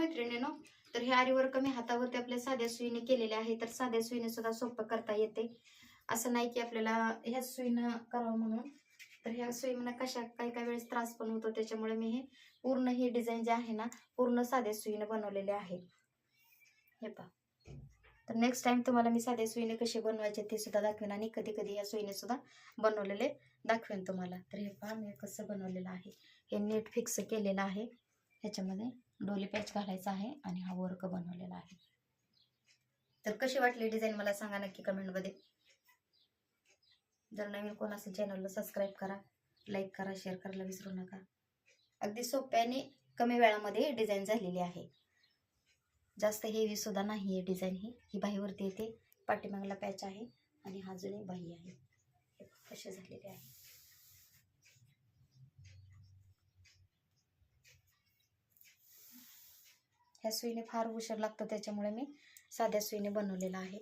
मैत्रिणीनं तर हे आरीवर्क मी हातावरती आपल्या साध्या सुईने केलेले आहे तर साध्या सुईने सुद्धा सोपं करता येते. असं नाही की आपल्याला ह्या सुईनं करावं म्हणून. तर ह्या सुईनं कशा काही काही वेळेस त्रास पण होतो त्याच्यामुळे मी हे पूर्ण ही डिझाईन जे आहे ना पूर्ण साध्या सुईने बनवलेले आहे. हे पहा. तर नेक्स्ट टाइम तुम्हाला मी साध्या सुईने कसे बनवायचे ते सुद्धा दाखवेन आणि कधी कधी या सुईने सुद्धा बनवलेले दाखवेन तुम्हाला. तर हे पहा मी कसं बनवलेलं आहे. हे नीट फिक्स केलेलं आहे. ह्याच्यामध्ये डोली पॅच घालायचा आहे आणि हा वर्क बनवलेला आहे. तर कशी वाटली डिझाईन मला सांगा नक्की कमेंटमध्ये. जर नवीन कोण असेल चॅनलला सबस्क्राईब करा लाईक करा शेअर करायला विसरू नका. अगदी सोप्याने कमी वेळामध्ये डिझाईन झालेली आहे. जास्त हेवी सुद्धा नाही आहे डिझाईन ही. ही बाहीवरती येते. पाठीमागला पॅच आहे आणि हा जुनी बाही आहे. कसे झालेले आहे. ह्या सुईने फार उशीर लागतो त्याच्यामुळे मी साध्या सुईने बनवलेला आहे.